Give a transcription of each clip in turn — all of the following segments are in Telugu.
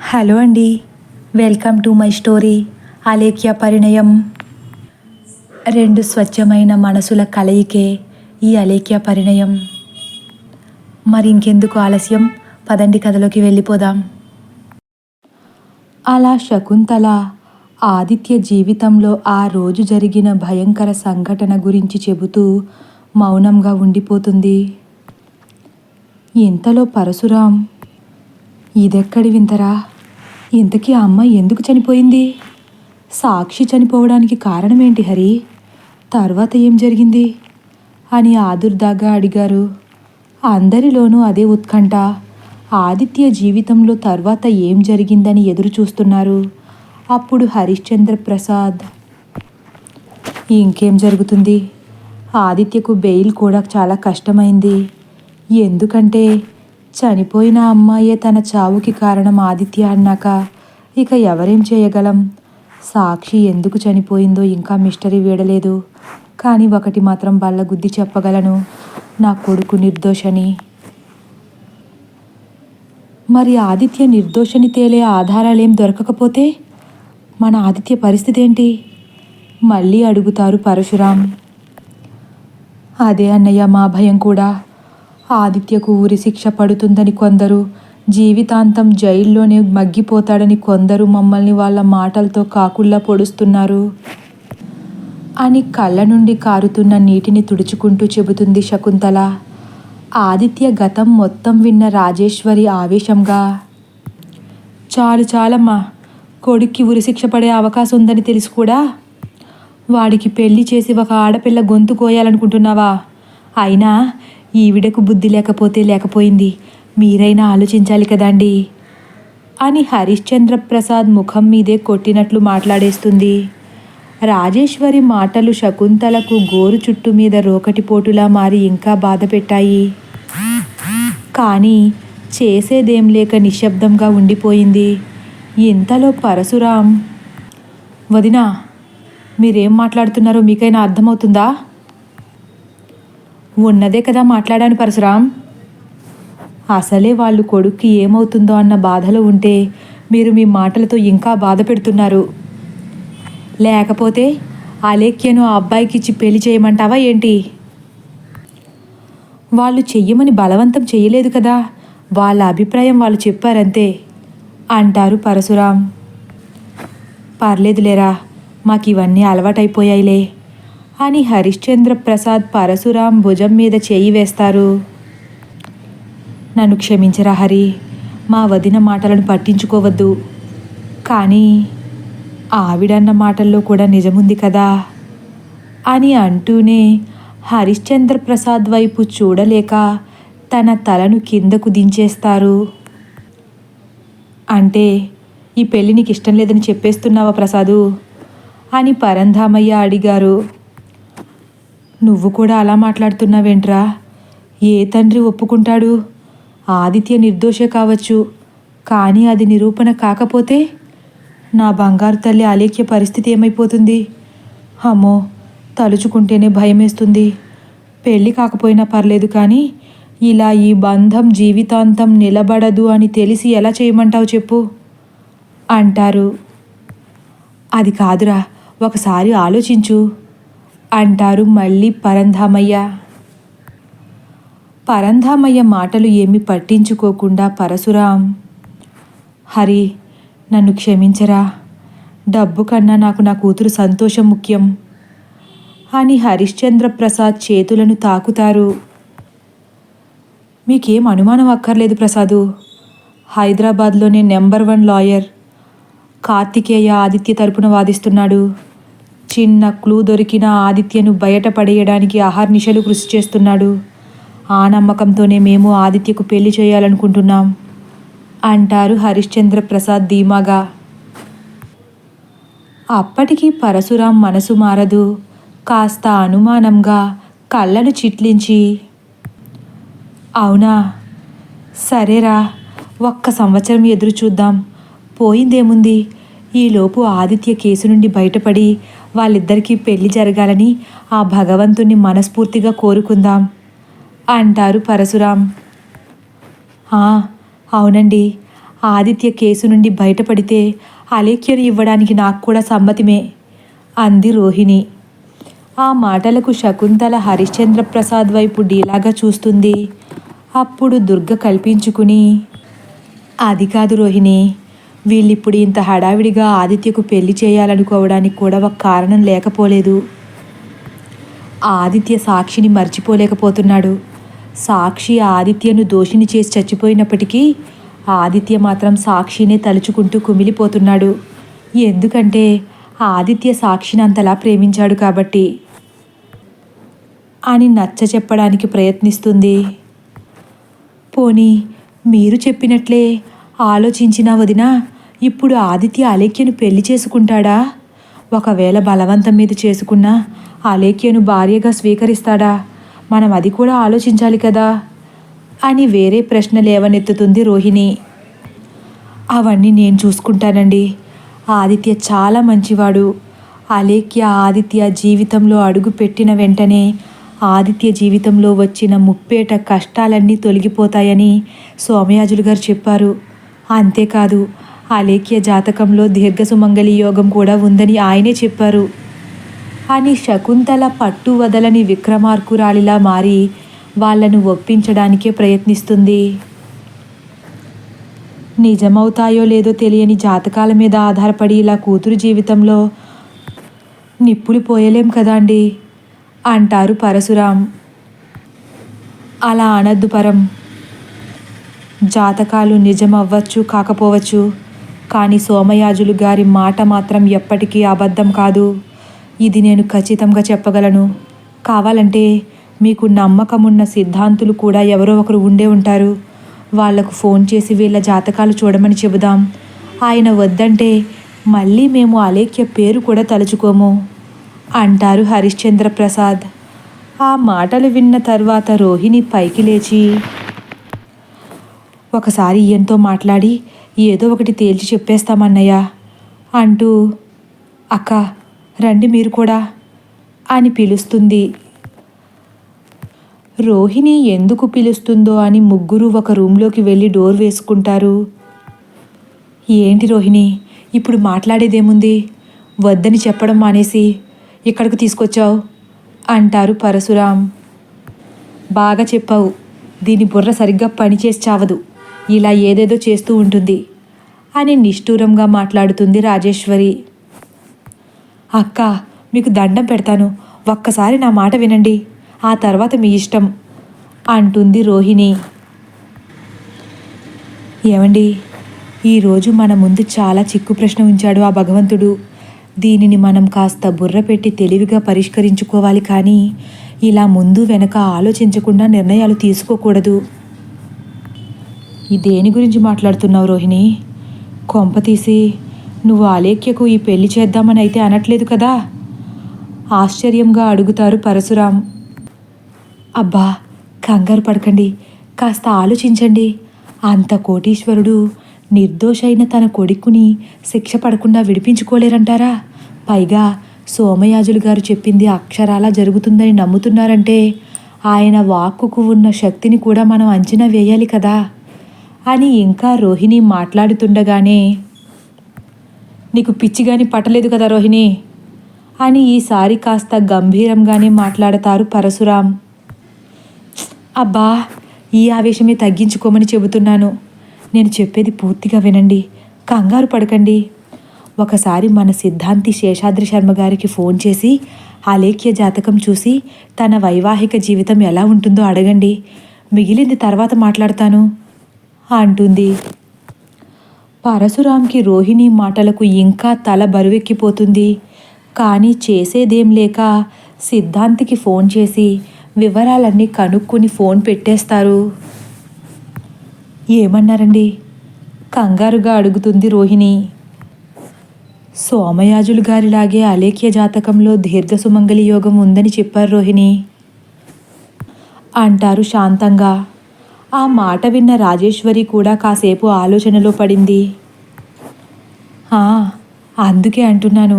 హలో అండి. Welcome to my story Alekhya Parinayam. రెండు స్వచ్ఛమైన మనసుల కలయికే ఈ అలేఖ్య పరిణయం. మరి ఇంకెందుకు ఆలస్యం? పదండి కథలోకి వెళ్ళిపోదాం. అలా శకుంతల ఆదిత్య జీవితంలో ఆ రోజు జరిగిన భయంకర సంఘటన గురించి చెబుతూ మౌనంగా ఉండిపోతుంది. ఇంతలో పరశురాం ఇదెక్కడి వింతరా? ఇంతకీ ఆ అమ్మాయి ఎందుకు చనిపోయింది? సాక్షి చనిపోవడానికి కారణమేంటి హరి? తర్వాత ఏం జరిగింది? అని ఆదుర్దాగా అడిగారు. అందరిలోనూ అదే ఉత్కంఠ. ఆదిత్య జీవితంలో తర్వాత ఏం జరిగిందని ఎదురు చూస్తున్నారు అప్పుడు హరిశ్చంద్ర ప్రసాద్. ఇంకేం జరుగుతుంది? ఆదిత్యకు బెయిల్ కూడా చాలా కష్టమైంది. ఎందుకంటే చనిపోయిన అమ్మాయే తన చావుకి కారణం ఆదిత్య అన్నాక ఇక ఎవరేం చేయగలం? సాక్షి ఎందుకు చనిపోయిందో ఇంకా మిస్టరీ వీడలేదు. కానీ ఒకటి మాత్రం బల్లగుద్ది చెప్పగలను నా కొడుకు నిర్దోషని. మరి ఆదిత్య నిర్దోషని తేలే ఆధారాలేం దొరకకపోతే? మన ఆదిత్య పరిస్థితి ఏంటి మళ్ళీ అడుగుతారు పరశురాం. అదే అన్నయ్య మా భయం కూడా. ఆదిత్యకు ఊరి శిక్ష పడుతుందని కొందరు జీవితాంతం జైల్లోనే మగ్గిపోతాడని కొందరు మమ్మల్ని వాళ్ళ మాటలతో కాకుల్లా పొడుస్తున్నారు. అని కళ్ళ నుండి కారుతున్న నీటిని తుడుచుకుంటూ చెబుతుంది శకుంతల. ఆదిత్య గతం మొత్తం విన్న రాజేశ్వరి ఆవేశంగా చాలు చాలమ్మా కొడుక్కి ఉరిశిక్ష పడే అవకాశం ఉందని తెలిసి కూడా? వాడికి పెళ్ళి చేసి ఒక ఆడపిల్ల గొంతు కోయాలనుకుంటున్నావా? అయినా ఈవిడకు బుద్ధి లేకపోతే లేకపోయింది. మీరైనా ఆలోచించాలి కదండి. అని హరిశ్చంద్ర ప్రసాద్ ముఖం మీదే కొట్టినట్లు మాట్లాడేస్తుంది. రాజేశ్వరి మాటలు శకుంతలకు గోరు చుట్టు మీద రోకటిపోటులా మారి ఇంకా బాధ పెట్టాయి. కానీ చేసేదేం లేక నిశ్శబ్దంగా ఉండిపోయింది. ఇంతలో పరశురాం వదినా మీరేం మాట్లాడుతున్నారో మీకైనా అర్థమవుతుందా? ఉన్నదే కదా మాట్లాడాను పరశురాం. అసలే వాళ్ళు కొడుక్కి ఏమవుతుందో అన్న బాధలో ఉంటే మీరు మీ మాటలతో ఇంకా బాధ పెడుతున్నారు. లేకపోతే అలేఖ్యను ఆ అబ్బాయికి ఇచ్చి పెళ్ళి చేయమంటావా ఏంటి? వాళ్ళు చెయ్యమని బలవంతం చేయలేదు కదా. వాళ్ళ అభిప్రాయం వాళ్ళు చెప్పారంతే అంటారు పరశురాం. పర్లేదులేరా మాకు ఇవన్నీ అలవాటైపోయాయిలే. అని హరిశ్చంద్ర ప్రసాద్ పరశురాం భుజం మీద చేయి వేస్తారు. నన్ను క్షమించరా హరి మా వదిన మాటలను పట్టించుకోవద్దు. కానీ ఆవిడన్న మాటల్లో కూడా నిజముంది కదా అని అంటూనే హరిశ్చంద్ర ప్రసాద్ వైపు చూడలేక తన తలను కిందకు దించేస్తారు. అంటే ఈ పెళ్ళి నీకు ఇష్టం లేదని చెప్పేస్తున్నావా ప్రసాదు? అని పరంధామయ్య అడిగారు. నువ్వు కూడా అలా మాట్లాడుతున్నావేంట్రా? ఏ తండ్రి ఒప్పుకుంటాడు? ఆదిత్య నిర్దోషే కావచ్చు. కానీ అది నిరూపణ కాకపోతే నా బంగారు తల్లి అలేఖ్య పరిస్థితి ఏమైపోతుంది? అమ్మో తలుచుకుంటేనే భయమేస్తుంది. పెళ్ళి కాకపోయినా పర్లేదు కానీ ఇలా ఈ బంధం జీవితాంతం నిలబడదు అని తెలిసి ఎలా చేయమంటావు చెప్పు? అంటారు. అది కాదురా ఒకసారి ఆలోచించు. అంటారు మళ్ళీ పరంధామయ్య. పరంధామయ్య మాటలు ఏమి పట్టించుకోకుండా పరశురాం హరి నన్ను క్షమించరా. డబ్బు కన్నా నాకు నా కూతురు సంతోషం ముఖ్యం. అని హరిశ్చంద్ర ప్రసాద్ చేతులను తాకుతారు. మీకేం అనుమానం అక్కర్లేదు ప్రసాదు. హైదరాబాద్లోనే number one lawyer. Karthikeya Aditya తరపున వాదిస్తున్నాడు. చిన్న క్లూ దొరికిన ఆదిత్యను బయటపడేయడానికి అహర్నిశలు కృషి చేస్తున్నాడు. ఆ నమ్మకంతోనే మేము ఆదిత్యకు పెళ్ళి చేయాలనుకుంటున్నాం అంటారు హరిశ్చంద్ర ప్రసాద్ ధీమాగా. అప్పటికి పరశురాం మనసు మారదు కాస్త అనుమానంగా కళ్ళను చిట్లించి అవునా? సరేరా ఒక్క సంవత్సరం ఎదురు చూద్దాం పోయిందేముంది? ఈలోపు ఆదిత్య కేసు నుండి బయటపడి వాళ్ళిద్దరికీ పెళ్ళి జరగాలని ఆ భగవంతుణ్ణి మనస్ఫూర్తిగా కోరుకుందాం అంటారు పరశురాం. అవునండి. ఆదిత్య కేసు నుండి బయటపడితే అలేఖ్యను ఇవ్వడానికి నాకు కూడా సమ్మతిమే అంది రోహిణి. ఆ మాటలకు శకుంతల హరిశ్చంద్ర ప్రసాద్ వైపు డీలాగా చూస్తుంది. అప్పుడు దుర్గ కల్పించుకుని అది కాదు రోహిణి వీళ్ళిప్పుడు ఇంత హడావిడిగా ఆదిత్యకు పెళ్ళి చేయాలనుకోవడానికి కూడా ఒక కారణం లేకపోలేదు. ఆదిత్య సాక్షిని మర్చిపోలేకపోతున్నాడు. సాక్షి ఆదిత్యను దోషిని చేసి చచ్చిపోయినప్పటికీ ఆదిత్య మాత్రం సాక్షినే తలుచుకుంటూ కుమిలిపోతున్నాడు. ఎందుకంటే ఆదిత్య సాక్షిని అంతలా ప్రేమించాడు కాబట్టి. అని నచ్చ చెప్పడానికి ప్రయత్నిస్తుంది. పోనీ మీరు చెప్పినట్లే ఆలోచించిన వదినా ఇప్పుడు ఆదిత్య అలేఖ్యను పెళ్ళి చేసుకుంటాడా? ఒకవేళ బలవంతం మీద చేసుకున్నా అలేఖ్యను భార్యగా స్వీకరిస్తాడా? మనం అది కూడా ఆలోచించాలి కదా? అని వేరే ప్రశ్న లేవనెత్తుతుంది రోహిణి. అవన్నీ నేను చూసుకుంటానండి. ఆదిత్య చాలా మంచివాడు. అలేఖ్య ఆదిత్య జీవితంలో అడుగు పెట్టిన వెంటనే ఆదిత్య జీవితంలో వచ్చిన ముప్పేట కష్టాలన్నీ తొలగిపోతాయని సోమయాజులు గారు చెప్పారు. అంతేకాదు ఆలేఖ్య జాతకంలో దీర్ఘ సుమంగళి యోగం కూడా ఉందని ఆయనే చెప్పారు. అని శకుంతల పట్టు వదలని విక్రమార్కురాలిలా మారి వాళ్ళను ఒప్పించడానికే ప్రయత్నిస్తుంది. నిజమవుతాయో లేదో తెలియని జాతకాల మీద ఆధారపడి ఇలా కూతురు జీవితంలో నిప్పులు పోయలేం కదా అండి? అంటారు పరశురాం. అలా అనద్దు పరం. జాతకాలు నిజమవ్వచ్చు కాకపోవచ్చు కానీ సోమయాజులు గారి మాట మాత్రం ఎప్పటికీ అబద్ధం కాదు. ఇది నేను ఖచ్చితంగా చెప్పగలను. కావాలంటే మీకు నమ్మకమున్న సిద్ధాంతులు కూడా ఎవరో ఒకరు ఉండే ఉంటారు. వాళ్ళకు ఫోన్ చేసి వీళ్ళ జాతకాలు చూడమని చెబుదాం. ఆయన వద్దంటే మళ్ళీ మేము అలేఖ్య పేరు కూడా తలుచుకోము అంటారు హరిశ్చంద్ర ప్రసాద్ ఆ మాటలు విన్న తర్వాత రోహిణి పైకి లేచి ఒకసారి ఎంతో మాట్లాడి ఏదో ఒకటి తేల్చి చెప్పేస్తామన్నయ్య. అంటూ అక్క రండి మీరు కూడా అని పిలుస్తుంది. రోహిణి ఎందుకు పిలుస్తుందో అని ముగ్గురు ఒక రూమ్లోకి వెళ్ళి డోర్ వేసుకుంటారు. ఏంటి రోహిణి ఇప్పుడు మాట్లాడేదేముంది? వద్దని చెప్పడం మానేసి ఇక్కడికి తీసుకొచ్చావు అంటారు పరశురాం. బాగా చెప్పావు. దీని బుర్ర సరిగ్గా పనిచేసి చావదు. ఇలా ఏదేదో చేస్తూ ఉంటుంది అని నిష్ఠూరంగా మాట్లాడుతుంది రాజేశ్వరి. అక్క మీకు దండం పెడతాను. ఒక్కసారి నా మాట వినండి. ఆ తర్వాత మీ ఇష్టం అంటుంది రోహిణి. ఏమండి? ఈరోజు మన ముందు చాలా చిక్కు ప్రశ్న ఉంచాడు ఆ భగవంతుడు. దీనిని మనం కాస్త బుర్ర పెట్టి తెలివిగా పరిష్కరించుకోవాలి కానీ ఇలా ముందు వెనక ఆలోచించకుండా నిర్ణయాలు తీసుకోకూడదు. ఈ దేని గురించి మాట్లాడుతున్నావు రోహిణి? కొంప తీసి నువ్వు ఆలేఖ్యకు ఈ పెళ్ళి చేద్దామని అయితే అనట్లేదు కదా? ఆశ్చర్యంగా అడుగుతారు పరశురాం. అబ్బా కంగారు పడకండి కాస్త ఆలోచించండి. అంత కోటీశ్వరుడు నిర్దోషైన తన కొడుకుని శిక్ష పడకుండా విడిపించుకోలేరంటారా? పైగా సోమయాజులు గారు చెప్పింది అక్షరాలా జరుగుతుందని నమ్ముతున్నారంటే ఆయన వాక్కుకు ఉన్న శక్తిని కూడా మనం అంచనా వేయాలి కదా. అని ఇంకా రోహిణి మాట్లాడుతుండగానే నీకు పిచ్చిగాని పట్టలేదు కదా రోహిణి అని ఈసారి కాస్త గంభీరంగానే మాట్లాడతారు పరశురాం. అబ్బా ఈ ఆవేశమే తగ్గించుకోమని చెబుతున్నాను. నేను చెప్పేది పూర్తిగా వినండి. కంగారు పడకండి ఒకసారి మన సిద్ధాంతి శేషాద్రి శర్మ గారికి ఫోన్ చేసి ఆ జాతకం చూసి తన వైవాహిక జీవితం ఎలా ఉంటుందో అడగండి. మిగిలింది తర్వాత మాట్లాడతాను. అంటుంది. పరశురాంకి రోహిణి మాటలకు ఇంకా తల బరువెక్కిపోతుంది. కానీ చేసేదేం లేక సిద్ధాంతికి ఫోన్ చేసి వివరాలన్నీ కనుక్కుని ఫోన్ పెట్టేస్తారు. ఏమన్నారండి? కంగారుగా అడుగుతుంది రోహిణి. సోమయాజులు గారిలాగే అలేఖ్య జాతకంలో దీర్ఘసుమంగళి యోగం ఉందని చెప్పారు రోహిణి. అంటారు శాంతంగా. ఆ మాట విన్న రాజేశ్వరి కూడా కాసేపు ఆలోచనలో పడింది. అందుకే అంటున్నాను.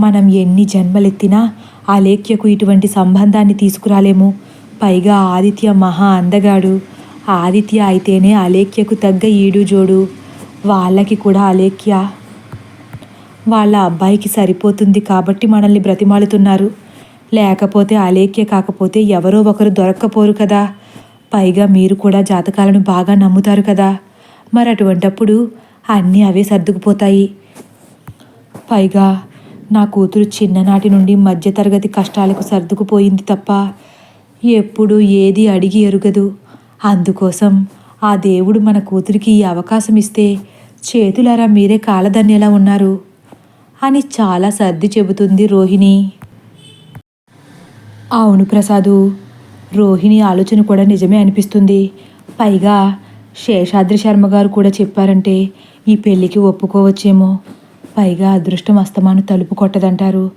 మనం ఎన్ని జన్మలెత్తినా అలేఖ్యకు ఇటువంటి సంబంధాన్ని తీసుకురాలేము. పైగా ఆదిత్య మహా అందగాడు. ఆదిత్య అయితేనే అలేఖ్యకు తగ్గ ఈడు జోడు. వాళ్ళకి కూడా అలేఖ్య వాళ్ళ అబ్బాయికి సరిపోతుంది కాబట్టి మనల్ని బ్రతిమాలుతున్నారు. లేకపోతే అలేఖ్య కాకపోతే ఎవరో ఒకరు దొరక్కపోరు కదా. పైగా మీరు కూడా జాతకాలను బాగా నమ్ముతారు కదా. మరి అటువంటప్పుడు అన్నీ అవే సర్దుకుపోతాయి. పైగా నా కూతురు చిన్ననాటి నుండి మధ్యతరగతి కష్టాలకు సర్దుకుపోయింది తప్ప ఎప్పుడు ఏది అడిగి ఎరుగదు. అందుకోసం ఆ దేవుడు మన కూతురికి ఈ అవకాశం ఇస్తే చేతులారా మీరే కాలదన్నేలా ఉన్నారు అని చాలా సర్ది చెబుతుంది రోహిణి. అవును ప్రసాదు రోహిణి ఆలోచన కూడా నిజమే అనిపిస్తుంది. పైగా శేషాద్రి శర్మ గారు కూడా చెప్పారంటే ఈ పెళ్ళికి ఒప్పుకోవచ్చేమో. పైగా అదృష్టం అస్తమాను తలుపు కొట్టదంటారు.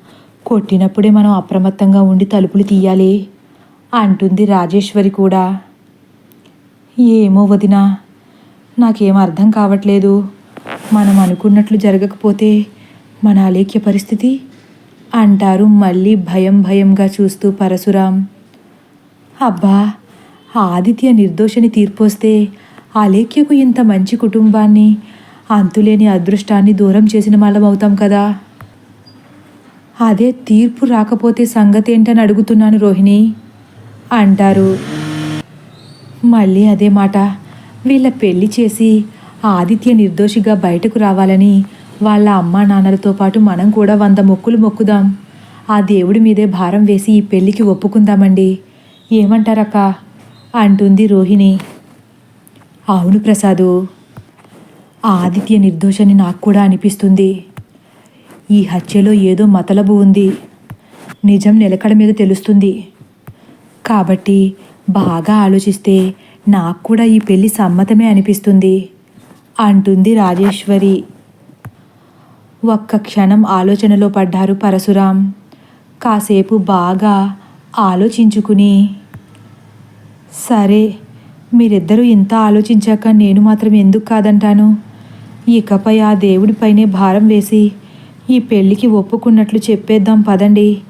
కొట్టినప్పుడే మనం అప్రమత్తంగా ఉండి తలుపులు తీయాలి అంటుంది రాజేశ్వరి కూడా. ఏమో వదినా నాకేం అర్థం కావట్లేదు. మనం అనుకున్నట్లు జరగకపోతే మన అలేఖ్య పరిస్థితి? అంటారు మళ్ళీ భయం భయంగా చూస్తూ పరశురాం. అబ్బా ఆదిత్య నిర్దోషని తీర్పొస్తే అలేఖ్యకు ఇంత మంచి కుటుంబాన్ని అంతులేని అదృష్టాన్ని దూరం చేసిన వాళ్ళం అవుతాం కదా? అదే తీర్పు రాకపోతే సంగతి ఏంటని అడుగుతున్నాను రోహిణి అంటారు. మళ్ళీ అదే మాట వీళ్ళ పెళ్ళి చేసి ఆదిత్య నిర్దోషిగా బయటకు రావాలని వాళ్ళ అమ్మా నాన్నలతో పాటు మనం కూడా వంద మొక్కులు మొక్కుదాం. ఆ దేవుడి మీదే భారం వేసి ఈ పెళ్ళికి ఒప్పుకుందామండి. ఏమంటారక్క? అంటుంది రోహిణి. అవును ప్రసాదు ఆదిత్య నిర్దోషని నాకు కూడా అనిపిస్తుంది. ఈ హత్యలో ఏదో మతలబు ఉంది. నిజం నిలకడ మీద తెలుస్తుంది. కాబట్టి బాగా ఆలోచిస్తే నాకు కూడా ఈ పెళ్ళి సమ్మతమే అనిపిస్తుంది అంటుంది రాజేశ్వరి. ఒక్క క్షణం ఆలోచనలో పడ్డారు పరశురాం. కాసేపు బాగా ఆలోచించుకుని సరే మీరిద్దరూ ఇంత ఆలోచించాక నేను మాత్రం ఎందుకు కాదంటాను? ఇకపై ఆ దేవుడిపైనే భారం వేసి ఈ పెళ్ళికి ఒప్పుకున్నట్లు చెప్పేద్దాం పదండి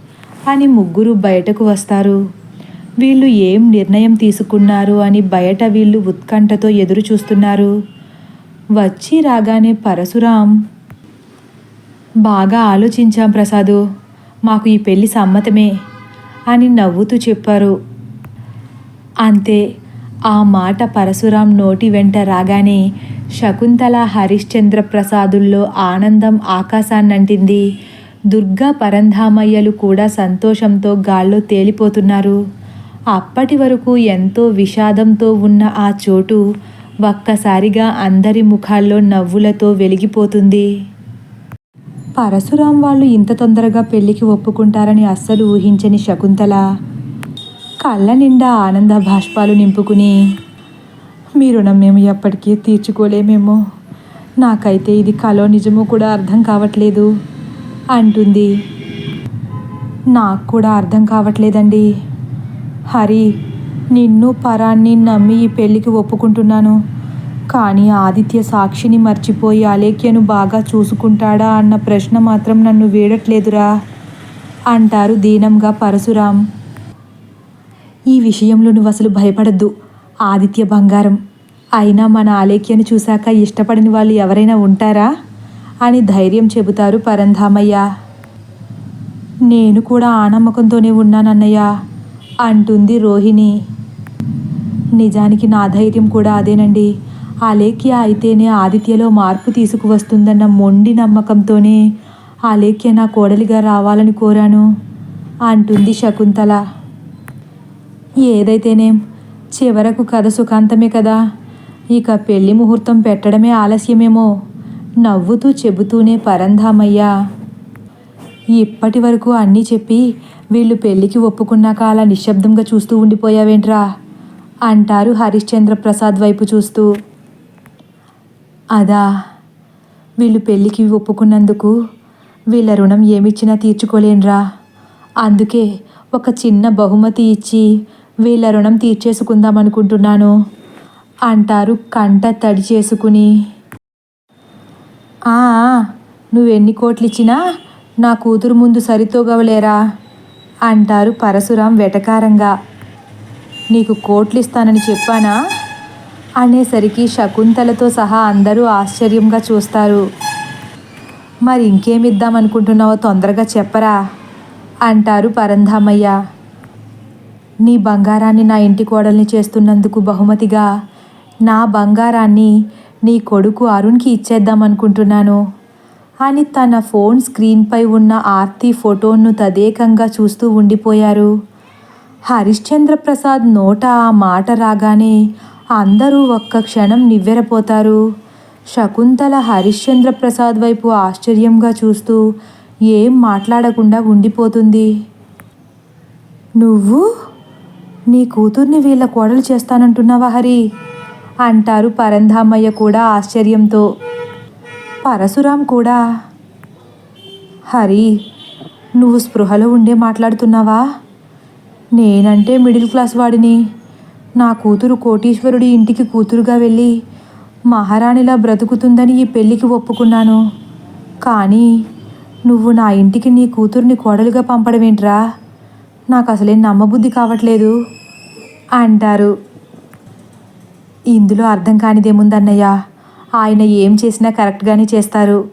అని ముగ్గురు బయటకు వస్తారు. వీళ్ళు ఏం నిర్ణయం తీసుకున్నారు అని బయట వీళ్ళు ఉత్కంఠతో ఎదురు చూస్తున్నారు. వచ్చి రాగానే పరశురాం బాగా ఆలోచించాం ప్రసాదు మాకు ఈ పెళ్ళి సమ్మతమే అని నవ్వుతూ చెప్పారు. అంతే ఆ మాట పరశురాం నోటి వెంట రాగానే శకుంతల హరిశ్చంద్ర ప్రసాదుల్లో ఆనందం ఆకాశాన్నంటింది. దుర్గా పరంధామయ్యలు కూడా సంతోషంతో గాల్లో తేలిపోతున్నారు. అప్పటి వరకు ఎంతో విషాదంతో ఉన్న ఆ చోటు ఒక్కసారిగా అందరి ముఖాల్లో నవ్వులతో వెలిగిపోతుంది. పరశురాం వాళ్ళు ఇంత తొందరగా పెళ్ళికి ఒప్పుకుంటారని అస్సలు ఊహించని శకుంతల కళ్ళ నిండా ఆనంద భాష్పాలు నింపుకుని మీ రుణం మేము ఎప్పటికీ తీర్చుకోలేమేమో. నాకైతే ఇది కలో నిజమో కూడా అర్థం కావట్లేదు అంటుంది. నాకు కూడా అర్థం కావట్లేదండి. హరి నిన్ను పరాన్ని నమ్మి ఈ పెళ్ళికి ఒప్పుకుంటున్నాను. కానీ ఆదిత్య సాక్షిని మర్చిపోయి అలేఖ్యను బాగా చూసుకుంటాడా అన్న ప్రశ్న మాత్రం నన్ను వేడట్లేదురా అంటారు దీనంగా పరశురాం. ఈ విషయంలో నువ్వు అసలు భయపడద్దు. ఆదిత్య బంగారం అయినా మన ఆలేఖ్యను చూశాక ఇష్టపడని వాళ్ళు ఎవరైనా ఉంటారా? అని ధైర్యం చెబుతారు పరంధామయ్య. నేను కూడా ఆ నమ్మకంతోనే ఉన్నానన్నయ్య అంటుంది రోహిణి. నిజానికి నా ధైర్యం కూడా అదేనండి. ఆలేఖ్య అయితేనే ఆదిత్యలో మార్పు తీసుకువస్తుందన్న మొండి నమ్మకంతోనే ఆలేఖ్య నా కోడలిగా రావాలని కోరాను అంటుంది శకుంతల. ఏదైతేనేం. చివరకు కథ సుఖాంతమే కదా. ఇక పెళ్ళి ముహూర్తం పెట్టడమే ఆలస్యమేమో. నవ్వుతూ చెబుతూనే పరంధామయ్య. ఇప్పటి వరకు అన్నీ చెప్పి వీళ్ళు పెళ్ళికి ఒప్పుకున్నాక అలా నిశ్శబ్దంగా చూస్తూ ఉండిపోయావేంట్రా? అంటారు హరిశ్చంద్ర ప్రసాద్ వైపు చూస్తూ. అదా. వీళ్ళు పెళ్ళికి ఒప్పుకున్నందుకు వీళ్ళ రుణం ఏమిచ్చినా తీర్చుకోలేనురా. అందుకే ఒక చిన్న బహుమతి ఇచ్చి వీళ్ళ రుణం తీర్చేసుకుందాం అనుకుంటున్నాను అంటారు కంట తడి చేసుకుని. "ఆ, నువ్వెన్ని కోట్లు ఇచ్చినా నా కూతురు ముందు సరితూగవలేరా? అంటారు పరశురాం వెటకారంగా. నీకు కోట్లు ఇస్తానని చెప్పానా? అనేసరికి శకుంతలతో సహా అందరూ ఆశ్చర్యంగా చూస్తారు. మరి ఇంకేమిద్దాం అనుకుంటున్నావో తొందరగా చెప్పరా అంటారు పరంధామయ్య. నీ బంగారాన్ని నా ఇంటి కోడల్ని చేస్తున్నందుకు బహుమతిగా నా బంగారాన్ని నీ కొడుకు అరుణ్కి ఇచ్చేద్దాం అనుకుంటున్నాను అని తన ఫోన్ స్క్రీన్పై ఉన్న ఆర్తి ఫోటోను తదేకంగా చూస్తూ ఉండిపోయారు. హరిశ్చంద్ర ప్రసాద్ నోట ఆ మాట రాగానే అందరూ ఒక్క క్షణం నివ్వెరపోతారు. శకుంతల హరిశ్చంద్ర ప్రసాద్ వైపు ఆశ్చర్యంగా చూస్తూ ఏం మాట్లాడకుండా ఉండిపోతుంది. నువ్వు? నీ కూతుర్ని వీళ్ళ కోడలు చేస్తానంటున్నావా హరి? అంటారు పరంధామయ్య కూడా ఆశ్చర్యంతో. పరశురాం కూడా. హరి నువ్వు స్పృహలో ఉండే మాట్లాడుతున్నావా? నేనంటే మిడిల్ క్లాస్ వాడిని. నా కూతురు కోటీశ్వరుడి ఇంటికి కూతురుగా వెళ్ళి మహారాణిలా బ్రతుకుతుందని ఈ పెళ్ళికి ఒప్పుకున్నాను. కానీ నువ్వు నా ఇంటికి నీ కూతుర్ని కోడలుగా పంపడమేంట్రా? నాకు అసలేం నమ్మబుద్ధి కావట్లేదు అంటారు. ఇందులో అర్థం కానిదేముందన్నయ్య? ఆయన ఏం చేసినా కరెక్ట్గానే చేస్తారు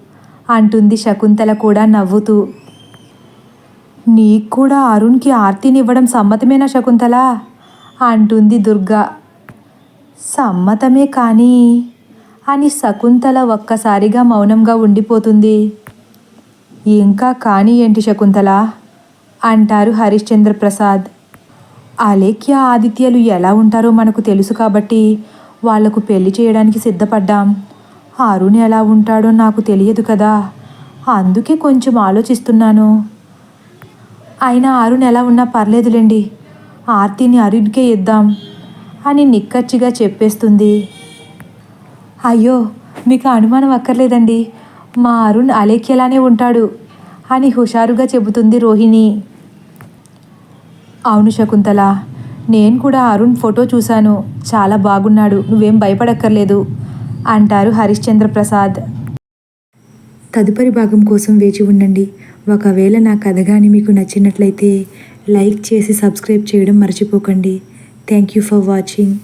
అంటుంది శకుంతల కూడా నవ్వుతూ. నీకు కూడా అరుణ్కి ఆర్తినివ్వడం సమ్మతమేనా శకుంతల? అంటుంది దుర్గా. సమ్మతమే కానీ అని శకుంతల ఒక్కసారిగా మౌనంగా ఉండిపోతుంది. ఇంకా కానీ ఏంటి శకుంతల? అంటారు హరిశ్చంద్ర ప్రసాద్ అలేఖ్య ఆదిత్యలు ఎలా ఉంటారో మనకు తెలుసు కాబట్టి వాళ్ళకు పెళ్ళి చేయడానికి సిద్ధపడ్డాం. అరుణ్ ఎలా ఉంటాడో నాకు తెలియదు కదా. అందుకే కొంచెం ఆలోచిస్తున్నాను. అయినా అరుణ్ ఎలా ఉన్నా పర్లేదులేండి. ఆర్తిని అరుణ్కే ఇద్దాం అని నిక్కచ్చిగా చెప్పేస్తుంది. అయ్యో మీకు అనుమానం అక్కర్లేదండి. మా అరుణ్ అలేఖ్యలానే ఉంటాడు అని హుషారుగా చెబుతుంది రోహిణి. అవును శకుంతల నేను కూడా అరుణ్ ఫోటో చూశాను. చాలా బాగున్నాడు నువ్వేం భయపడక్కర్లేదు అంటారు హరిశ్చంద్ర ప్రసాద్ తదుపరి భాగం కోసం వేచి ఉండండి. ఒకవేళ నా కథ కానీ మీకు నచ్చినట్లయితే లైక్ చేసి సబ్స్క్రైబ్ చేయడం మర్చిపోకండి. Thank you for watching.